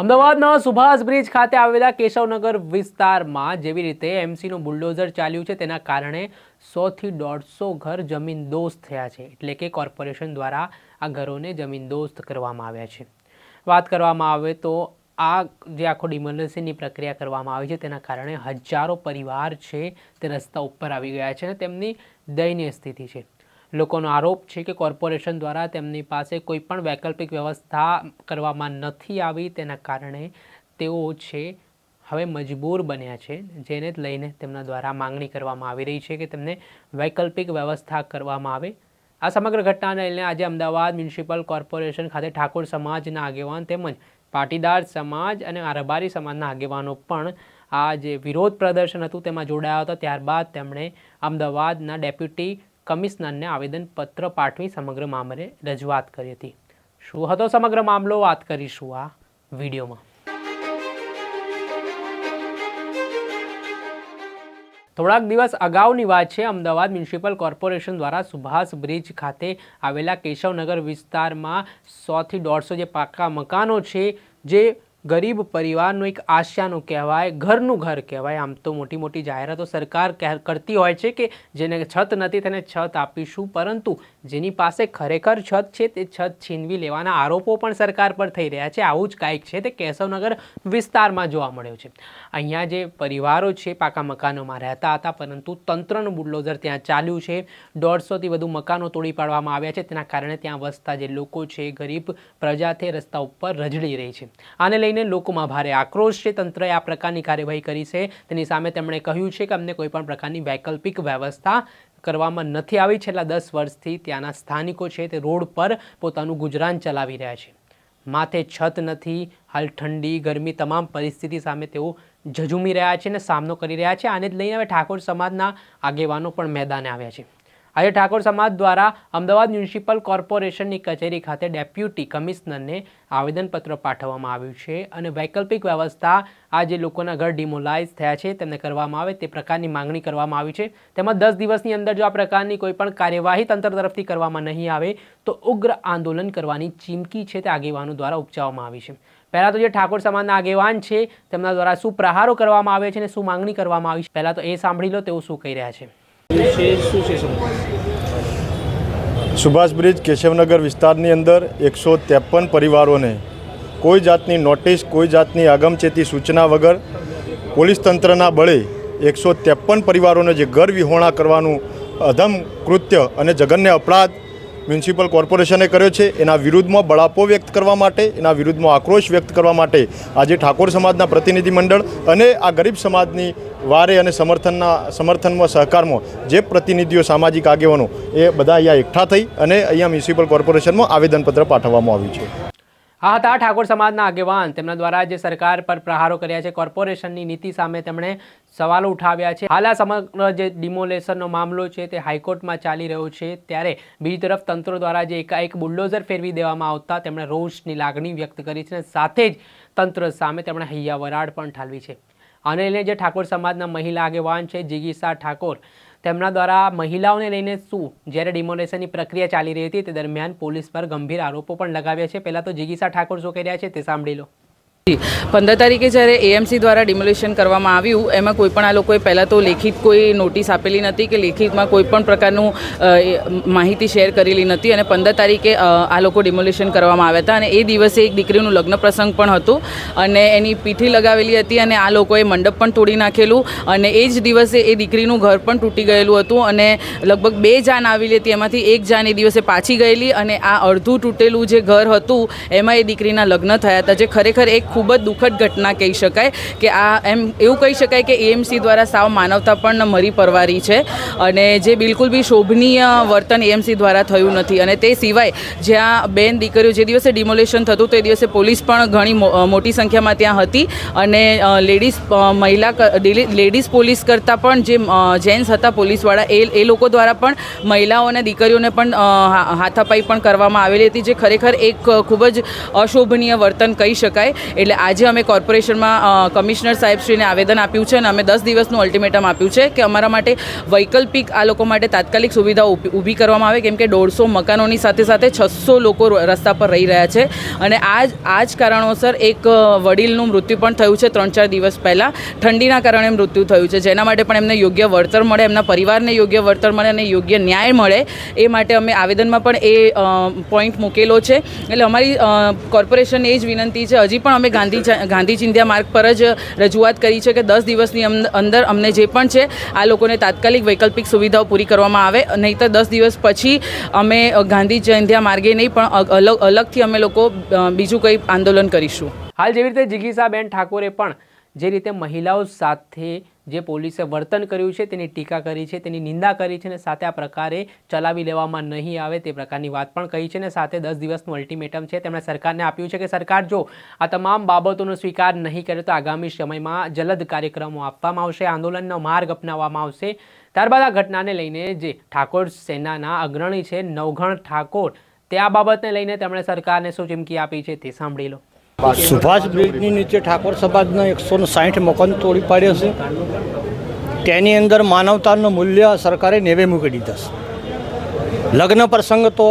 અમદાવાદના સુભાષ બ્રિજ ખાતે આવેલા કેશવનગર વિસ્તારમાં જેવી રીતે એમસીનું બુલડોઝર ચાલ્યું છે, તેના કારણે સોથી દોઢસો ઘર જમીન દોસ્ત થયા છે. એટલે કે કોર્પોરેશન દ્વારા આ ઘરોને જમીન દોસ્ત કરવામાં આવ્યા છે. વાત કરવામાં આવે તો આ જે આખો ડિમોલેશનની પ્રક્રિયા કરવામાં આવી છે, તેના કારણે હજારો પરિવાર છે, તે રસ્તા ઉપર આવી ગયા છે અને તેમની દયનીય સ્થિતિ છે. લોકોનો આરોપ છે કે કોર્પોરેશન દ્વારા તેમની પાસે કોઈ પણ વૈકલ્પિક વ્યવસ્થા કરવામાં નથી આવી તેના કારણે તેઓ છે, હવે મજબૂર બન્યા છે, જેને લઈને તેમના દ્વારા માંગણી કરવામાં આવી રહી છે કે તેમને વૈકલ્પિક વ્યવસ્થા કરવામાં આવે. આ સમગ્ર ઘટનાને લઈને આજે અમદાવાદ મ્યુનિસિપલ કોર્પોરેશન ખાતે ઠાકોર સમાજના આગેવાન તેમજ પાટીદાર સમાજ અને આરબારી સમાજના આગેવાનો પણ આ જે વિરોધ પ્રદર્શન હતું તેમાં જોડાયા હતા. ત્યારબાદ તેમણે અમદાવાદના ડેપ્યુટી કમિશનરને આવેદનપત્ર પાઠવી સમગ્ર મામલે રજૂઆત કરી હતી. શું હતો સમગ્ર મામલો? વાત કરીશું આ વિડીયોમાં. થોડાક દિવસ અગાઉની વાત છે, અમદાવાદ મ્યુનિસિપલ કોર્પોરેશન દ્વારા સુભાષ બ્રિજ ખાતે આવેલા કેશવનગર વિસ્તારમાં સોથી દોઢસો જે પાકા મકાનો છે, જે ગરીબ પરિવારનું એક આશયાનું કહેવાય, ઘરનું ઘર કહેવાય. આમ તો મોટી મોટી જાહેરાતો સરકાર કરતી હોય છે કે જેને છત નથી તેને છત આપીશું. પરંતુ જેની પાસે ખરેખર છત છે, તે છત છીનવી લેવાના આરોપો પણ સરકાર પર થઈ રહ્યા છે. આવું જ કાંઈક છે, તે કેશવનગર વિસ્તારમાં જોવા મળ્યો છે. અહીંયા જે પરિવારો છે, પાકા મકાનોમાં રહેતા હતા, પરંતુ તંત્રનું બુલડોઝર ત્યાં ચાલ્યું છે. દોઢસોથી વધુ મકાનો તોડી પાડવામાં આવ્યા છે. તેના કારણે ત્યાં વસતા જે લોકો છે, ગરીબ પ્રજા તે રસ્તા ઉપર રજડી રહી છે. આને લઈને લોકોમાં ભારે આક્રોશ છે. તંત્રએ આ પ્રકારની કાર્યવાહી કરી છે. તેની સામે તેમણે કહ્યું છે કે અમને કોઈપણ પ્રકારની વૈકલ્પિક વ્યવસ્થા કરવામાં નથી આવી. છેલ્લા દસ વર્ષથી ત્યાંના સ્થાનિકો છે તે રોડ પર પોતાનું ગુજરાન ચલાવી રહ્યા છે. માથે છત નથી, હાલ ઠંડી, ગરમી તમામ પરિસ્થિતિ સામે તેઓ ઝઝૂમી રહ્યા છે અને સામનો કરી રહ્યા છે. આને જ લઈને હવે ઠાકોર સમાજના આગેવાનો પણ મેદાને આવ્યા છે. આજે ઠાકોર સમાજ દ્વારા અમદાવાદ મ્યુનિસિપલ કોર્પોરેશનની કચેરી ખાતે ડેપ્યુટી કમિશનરને આવેદનપત્ર પાઠવવામાં આવ્યું છે અને વૈકલ્પિક વ્યવસ્થા આ જે લોકોના ઘર ડિમોલાઇઝ થયા છે તેમને કરવામાં આવે તે પ્રકારની માંગણી કરવામાં આવી છે. તેમજ દસ દિવસની અંદર જો આ પ્રકારની કોઈપણ કાર્યવાહી તંત્ર તરફથી કરવામાં નહીં આવે તો ઉગ્ર આંદોલન કરવાની ચીમકી છે તે આગેવાનો દ્વારા ઉપજાવવામાં આવી છે. પહેલાં તો જે ઠાકોર સમાજના આગેવાન છે તેમના દ્વારા શું પ્રહારો કરવામાં આવે છે અને શું માંગણી કરવામાં આવી છે? પહેલાં તો એ સાંભળી લો તેઓ શું કહી રહ્યા છે. સુભાષ બ્રિજ કેશવનગર વિસ્તારની અંદર એકસો ત્રેપન પરિવારોને કોઈ જાતની નોટિસ, કોઈ જાતની આગમચેતી સૂચના વગર પોલીસ તંત્રના બળે એકસો ત્રેપન પરિવારોને જે ઘર વિહોણા કરવાનું અધમ કૃત્ય અને જઘન્ય અપરાધ મ્યુનિસિપલ કોર્પોરેશને કર્યો છે. એના વિરુદ્ધમાં બળાપો વ્યક્ત કરવા માટે, એના વિરુદ્ધમાં આક્રોશ વ્યક્ત કરવા માટે આજે ઠાકોર સમાજના પ્રતિનિધિમંડળ અને આ ગરીબ સમાજની વારે અને સમર્થનના, સમર્થનમાં, સહકારમાં જે પ્રતિનિધિઓ સામાજિક આગેવાનો એ બધા અહીંયા એકઠા થઈ અને અહીંયા મ્યુનિસિપલ કોર્પોરેશનમાં આવેદનપત્ર પાઠવવામાં આવ્યું છે. આ હતા ઠાકોર સમાજના આગેવાન તેમના દ્વારા જે સરકાર પર પ્રહારો કર્યા છે. કોર્પોરેશનની નીતિ સામે તેમણે સવાલો ઉઠાવ્યા છે. હાલ આ સમગ્ર જે ડિમોલેશનનો મામલો છે તે હાઈકોર્ટમાં ચાલી રહ્યો છે. ત્યારે બીજી તરફ તંત્ર દ્વારા જે એકાએક બુલડોઝર ફેરવી દેવામાં આવતા તેમણે રોષની લાગણી વ્યક્ત કરી છે અને સાથે જ તંત્ર સામે તેમણે હૈયા વરાળ પણ ઠાલવી છે. આને લઈને જે ઠાકોર સમાજના મહિલા આગેવાન છે જિગીસા ઠાકોર તેમના દ્વારા મહિલાઓને લઈને શું? જ્યારે ડિમોલેશનની પ્રક્રિયા ચાલી રહી હતી તે દરમિયાન પોલીસ પર ગંભીર આરોપો પણ લગાવ્યા છે. પહેલાં તો જિગીસા ઠાકોર શું કહી રહ્યા છે તે સાંભળી લો. પંદર તારીખે જ્યારે એએમસી દ્વારા ડિમોલેશન કરવામાં આવ્યું, એમાં કોઈ પણ આ લોકોએ પહેલાં તો લેખિત કોઈ નોટિસ આપેલી નથી કે લેખિતમાં કોઈ પણ પ્રકારનું માહિતી શેર કરેલી નથી અને પંદર તારીખે આ લોકો ડિમોલેશન કરવામાં આવ્યા હતા અને એ દિવસે એક દીકરીનું લગ્ન પ્રસંગ પણ હતું અને એની પીઠી લગાવેલી હતી અને આ લોકોએ મંડપ પણ તોડી નાખેલું અને એ જ દિવસે એ દીકરીનું ઘર પણ તૂટી ગયેલું હતું અને લગભગ બે જાન આવેલી હતી, એમાંથી એક જાન એ દિવસે પાછી ગયેલી અને આ અડધું તૂટેલું જે ઘર હતું, એમાં એ દીકરીના લગ્ન થયા હતા, જે ખરેખર એક ખૂબ જ દુઃખદ ઘટના કહી શકાય કે આ એમ એવું કહી શકાય કે એએમસી દ્વારા સાવ માનવતા પણ મરી પરવારી છે અને જે બિલકુલ બી શોભનીય વર્તન એએમસી દ્વારા થયું નથી. અને તે સિવાય જ્યાં બેન દીકરીઓ જે દિવસે ડિમોલેશન થતું તે દિવસે પોલીસ પણ ઘણી મોટી સંખ્યામાં ત્યાં હતી અને લેડીઝ મહિલા લેડીઝ પોલીસ કરતાં પણ જે જેન્ટ્સ હતા પોલીસવાળા, એ એ લોકો દ્વારા પણ મહિલાઓ દીકરીઓને પણ હાથાપાઈ પણ કરવામાં આવેલી હતી, જે ખરેખર એક ખૂબ જ અશોભનીય વર્તન કહી શકાય. એટલે એટલે આજે અમે કોર્પોરેશનમાં કમિશનર સાહેબશ્રીને આવેદન આપ્યું છે અને અમે દસ દિવસનું અલ્ટિમેટમ આપ્યું છે કે અમારા માટે વૈકલ્પિક આ લોકો માટે તાત્કાલિક સુવિધાઓ ઊભી- કરવામાં આવે. કેમ કે દોઢસો મકાનોની સાથે સાથે છસો લોકો રસ્તા પર રહી રહ્યા છે. અને આ જ આ જ કારણોસર એક વડીલનું મૃત્યુ પણ થયું છે ત્રણ ચાર દિવસ પહેલાં. ઠંડીના કારણે મૃત્યુ થયું છે. જેના માટે પણ એમને યોગ્ય વળતર મળે એમના પરિવારને યોગ્ય વળતર મળે અને યોગ્ય ન્યાય મળે એ માટે અમે આવેદનમાં પણ એ પોઈન્ટ મૂકેલો છે. એટલે અમારી અ, કોર્પોરેશનને એ જ વિનંતી છે. હજી પણ અમે ગાંધી ગાંધી ચિંધ્યા માર્ગ પર જ રજૂઆત કરી છે કે દસ દિવસની અમ- અંદર અમને જે પણ છે, આ લોકોને તાત્કાલિક વૈકલ્પિક સુવિધાઓ પૂરી કરવામાં આવે. નહીંતર દસ દિવસ પછી અમે ગાંધી ચિંધ્યા માર્ગે નહીં, પણ અલગ, અલગથી અમે લોકો બીજું કંઈ આંદોલન કરીશું. હાલ જેવી રીતે જિગીસાબેન ઠાકોરે પણ જે રીતે મહિલાઓ સાથે જે પોલીસે વર્તન કર્યું છે, તેની ટીકા કરી છે, તેની નિંદા કરી છે અને સાથે આ પ્રકારે ચલાવી લેવામાં નહીં આવે તે પ્રકારની વાત પણ કહી છે અને સાથે દસ દિવસનું અલ્ટિમેટમ છે. તેમણે સરકારને આપ્યું છે કે સરકાર, જો આ તમામ બાબતોનો સ્વીકાર નહીં કરે તો આગામી સમયમાં જલદ કાર્યક્રમો આપવામાં આવશે, આંદોલનનો માર્ગ અપનાવવામાં આવશે. ત્યારબાદ આ ઘટનાને લઈને જે ઠાકોર સેનાના અગ્રણી છે, નવઘણ ઠાકોર, તે આ બાબતને લઈને તેમણે સરકારને શું ચીમકી આપી છે તે સાંભળી લો. સુભાષ બ્રિજની નીચે ઠાકોર સમાજના એકસો ને સાઠ મકાન તોડી પાડ્યા છે. તેની અંદર માનવતાનું મૂલ્ય સરકારે નેવે મૂકી દીધા છે. લગ્ન પ્રસંગ તો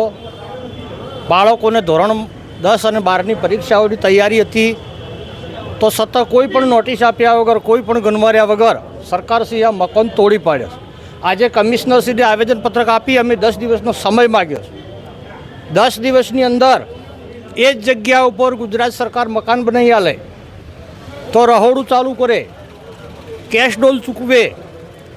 બાળકોને ધોરણ દસ અને બારની પરીક્ષાઓની તૈયારી હતી. તો સતત કોઈ પણ નોટિસ આપ્યા વગર, કોઈ પણ ગણવાર્યા વગર સરકારશ્રી આ મકાન તોડી પાડ્યા છે. આજે કમિશનરશ્રીને આવેદનપત્રક આપી અમે દસ દિવસનો સમય માગ્યો છે. દસ દિવસની અંદર એ જ જગ્યા ઉપર ગુજરાત સરકાર મકાન બનાવી આલે, તો રહોડું ચાલુ કરે, કેશ ડોલ ચૂકવે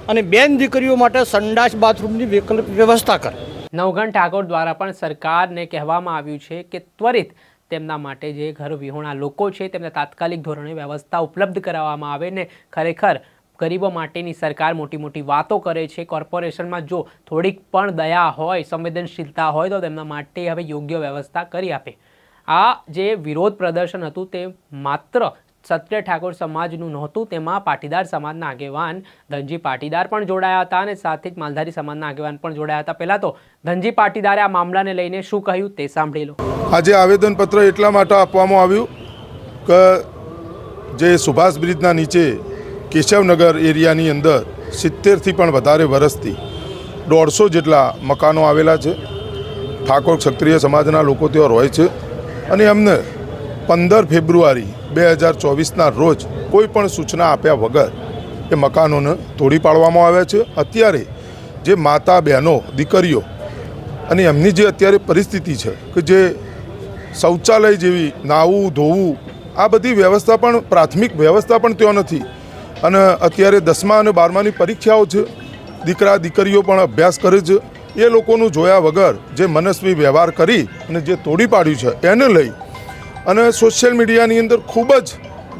અને બેન દીકરીઓ માટે સંડાસ બાથરૂમની વિકલ્પ વ્યવસ્થા કરે. નવઘણ ઠાકોર દ્વારા પણ સરકારને કહેવામાં આવ્યું છે કે ત્વરિત તેમના માટે જે ઘર વિહોણા લોકો છે તેમને તાત્કાલિક ધોરણે વ્યવસ્થા ઉપલબ્ધ કરાવવામાં આવે ને ખરેખર ગરીબો માટેની સરકાર મોટી મોટી વાતો કરે છે. કોર્પોરેશનમાં જો થોડીક પણ દયા હોય, સંવેદનશીલતા હોય તો તેમના માટે હવે યોગ્ય વ્યવસ્થા કરી આપે. આ જે વિરોધ પ્રદર્શન હતું તે માત્ર ક્ષત્રિય ઠાકોર સમાજનું નહોતું, તેમાં પાટીદાર સમાજના આગેવાન ધનજી પાટીદાર પણ જોડાયા હતા અને સાથે જ માલધારી સમાજના આગેવાન પણ જોડાયા હતા. પહેલાં તો ધનજી પાટીદારે આ મામલાને લઈને શું કહ્યું તે સાંભળી લો. આજે આવેદનપત્ર એટલા માટે આપવામાં આવ્યું કે જે સુભાષ બ્રિજના નીચે કેશવનગર એરિયાની અંદર સિત્તેરથી પણ વધારે વર્ષથી દોઢસો જેટલા મકાનો આવેલા છે. ઠાકોર ક્ષત્રિય સમાજના લોકો ત્યાં રહે છે. અને એમને પંદર ફેબ્રુઆરી બે હજાર ચોવીસના રોજ કોઈ પણ સૂચના આપ્યા વગર એ મકાનોને તોડી પાડવામાં આવ્યા છે. અત્યારે જે માતા, બહેનો, દીકરીઓ અને એમની જે અત્યારે પરિસ્થિતિ છે કે જે શૌચાલય જેવી નાવું, ધોવું, આ બધી વ્યવસ્થા પણ પ્રાથમિક વ્યવસ્થા પણ ત્યાં નથી. અને અત્યારે દસમા અને બારમાની પરીક્ષાઓ છે. દીકરા, દીકરીઓ પણ અભ્યાસ કરે છે. એ લોકોનું જોયા વગર જે મનસ્વી વ્યવહાર કરી અને જે તોડી પાડ્યું છે, એને લઈ અને સોશિયલ મીડિયાની અંદર ખૂબ જ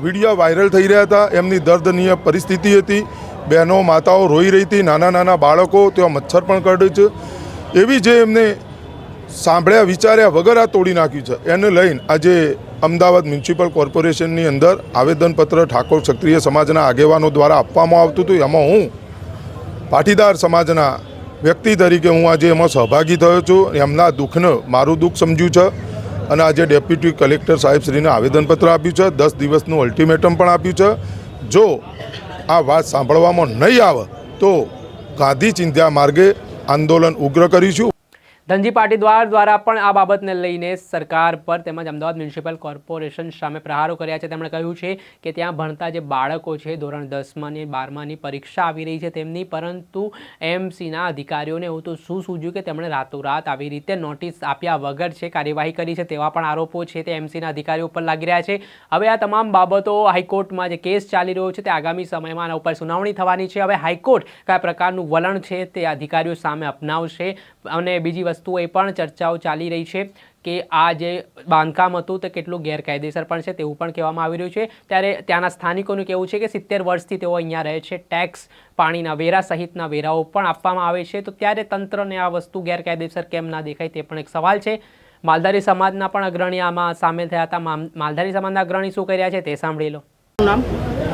વીડિયો વાયરલ થઈ રહ્યા હતા. એમની દર્દનીય પરિસ્થિતિ હતી. બહેનો, માતાઓ રોઈ રહી હતી. નાના નાના બાળકો ત્યાં મચ્છર પણ કરડે છે. એવી જે એમને સાંભળ્યા, વિચાર્યા વગર આ તોડી નાખ્યું છે. એને લઈને આજે અમદાવાદ મ્યુનિસિપલ કોર્પોરેશનની અંદર આવેદનપત્ર ઠાકોર ક્ષત્રિય સમાજના આગેવાનો દ્વારા આપવામાં આવતું હતું. એમાં હું પાટીદાર સમાજના વ્યક્તિ તરીકે હું આજે એમાં સહભાગી થયો છું એમના દુઃખને મારું દુઃખ સમજ્યું છે. અને આજે ડેપ્યુટી કલેક્ટર સાહેબશ્રીને આવેદનપત્ર આપ્યું છે. દસ દિવસનું અલ્ટિમેટમ પણ આપ્યું છે. જો આ વાત સાંભળવામાં નહીં આવે તો ગાંધી ચિંધ્યા માર્ગે આંદોલન ઉગ્ર કરીશું. ધનજી પાટીદાર દ્વારા પણ આ બાબતને લઈને સરકાર પર તેમજ અમદાવાદ મ્યુનિસિપલ કોર્પોરેશન સામે પ્રહારો કર્યા છે. તેમણે કહ્યું છે કે ત્યાં ભણતા જે બાળકો છે, ધોરણ દસમાની બારમાની પરીક્ષા આવી રહી છે તેમની, પરંતુ એમસીના અધિકારીઓને એવું તો શું સૂજ્યું કે તેમણે રાતોરાત આવી રીતે નોટિસ આપ્યા વગર છે, કાર્યવાહી કરી છે તેવા પણ આરોપો છે તે એમસીના અધિકારીઓ ઉપર લાગી રહ્યા છે. હવે આ તમામ બાબતો હાઈકોર્ટમાં જે કેસ ચાલી રહ્યો છે તે આગામી સમયમાં આના ઉપર સુનાવણી થવાની છે. હવે હાઈકોર્ટ કયા પ્રકારનું વલણ છે તે અધિકારીઓ સામે અપનાવશે અને બીજી વસ્તુ એ પણ ચર્ચાઓ ચાલી રહી છે કે આ જે બાંધકામ હતું તે કેટલું ગેરકાયદેસર પણ છે તેવું પણ કહેવામાં આવી રહ્યું છે. ત્યારે ત્યાંના સ્થાનિકોનું કહેવું છે કે સિત્તેર વર્ષથી તેઓ અહીંયા રહે છે. ટેક્સ પાણીના વેરા સહિતના વેરાઓ પણ આપવામાં આવે છે. તો ત્યારે તંત્રને આ વસ્તુ ગેરકાયદેસર કેમ ના દેખાય તે પણ એક સવાલ છે. માલધારી સમાજના પણ અગ્રણી આમાં સામેલ થયા હતા. માલધારી સમાજના અગ્રણી શું કર્યા છે તે સાંભળી લો.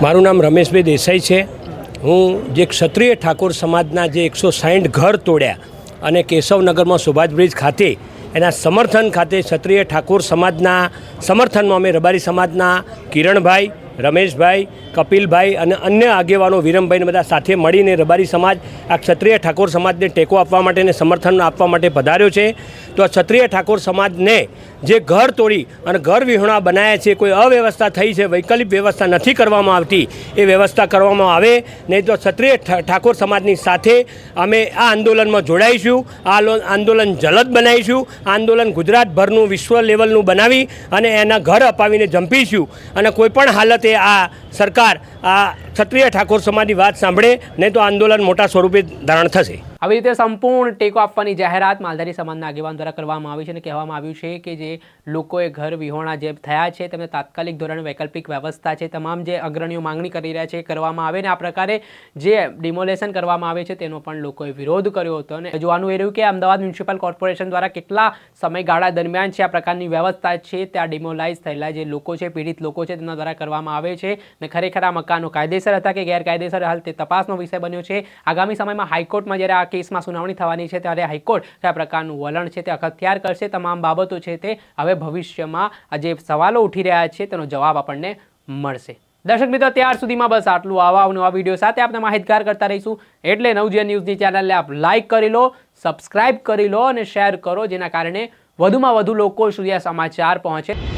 મારું નામ? રમેશભાઈ દેસાઈ છે. હું જે ક્ષત્રિય ઠાકોર સમાજના જે એકસો સાઠ ઘર તોડ્યા અને કેશવનગરમાં સુભાષ બ્રિજ ખાતે એના સમર્થન ખાતે ક્ષત્રિય ઠાકોર સમાજના સમર્થનમાં અમે રબારી સમાજના કિરણભાઈ, રમેશભાઈ, કપિલભાઈ અને અન્ય આગેવાનો વિરમભાઈને બધા સાથે મળીને રબારી સમાજ, આ ક્ષત્રિય ઠાકોર સમાજને ટેકો આપવા માટે અને સમર્થન આપવા માટે પધાર્યો છે. તો આ ક્ષત્રિય ઠાકોર સમાજને જે ઘર તોડી અને ઘર વિહોણા બનાવ્યા છે, કોઈ અવ્યવસ્થા થઈ છે, વૈકલ્પિક વ્યવસ્થા નથી કરવામાં આવતી, એ વ્યવસ્થા કરવામાં આવે. નહીં તો ક્ષત્રિય ઠાકોર સમાજની સાથે અમે આ આંદોલનમાં જોડાઈશું, આ આંદોલન જલદ બનાવીશું આંદોલન ગુજરાતભરનું, વિશ્વ લેવલનું બનાવી અને એના ઘર અપાવીને જંપીશું. અને કોઈપણ હાલતે આ સરકાર, આ ક્ષત્રિય ઠાકોર સમાજની વાત સાંભળે, નહીં તો આંદોલન મોટા સ્વરૂપે ધારણ થશે. આવી રીતે સંપૂર્ણ ટેકો આપવાની જાહેરાત માલધારી સમાજના આગેવાન દ્વારા કરવામાં આવી છે અને કહેવામાં આવ્યું છે કે જે લોકોએ ઘર વિહોણા જે થયા છે, તેમને તાત્કાલિક ધોરણે વૈકલ્પિક વ્યવસ્થા છે, તમામ જે અગ્રણીઓ માંગણી કરી રહ્યા છે કરવામાં આવે ને આ પ્રકારે જે ડિમોલેશન કરવામાં આવે છે તેનો પણ લોકોએ વિરોધ કર્યો હતો અને જોવાનું એ રહ્યું કે અમદાવાદ મ્યુનિસિપલ કોર્પોરેશન દ્વારા કેટલા સમયગાળા દરમિયાન છે આ પ્રકારની વ્યવસ્થા છે, ત્યાં ડિમોલાઇઝ થયેલા જે લોકો છે, પીડિત લોકો છે તેના દ્વારા કરવામાં આવે છે ને ખરેખર આ મકાનો કાયદેસર હતા કે ગેરકાયદેસર? હાલ તે તપાસનો વિષય બન્યો છે. આગામી સમયમાં હાઈકોર્ટમાં જ્યારે આ કેસમાં સુનાવણી થવાની છે ત્યારે હાઈકોર્ટ કયા પ્રકારનું વલણ છે તે અખત્યાર કરશે. તમામ બાબતો છે તે હવે ભવિષ્યમાં આ જે સવાલો ઉઠી રહ્યા છે તેનો જવાબ આપણને મળશે. દર્શક મિત્રો, ત્યાર સુધીમાં બસ આટલું. આવા નવા વીડિયો સાથે આપણે માહિતગાર કરતા રહીશું. એટલે નવજીવન ન્યૂઝની ચેનલને આપ લાઇક કરી લો, સબસ્ક્રાઇબ કરી લો અને શેર કરો, જેના કારણે વધુમાં વધુ લોકો સુધી આ સમાચાર પહોંચે.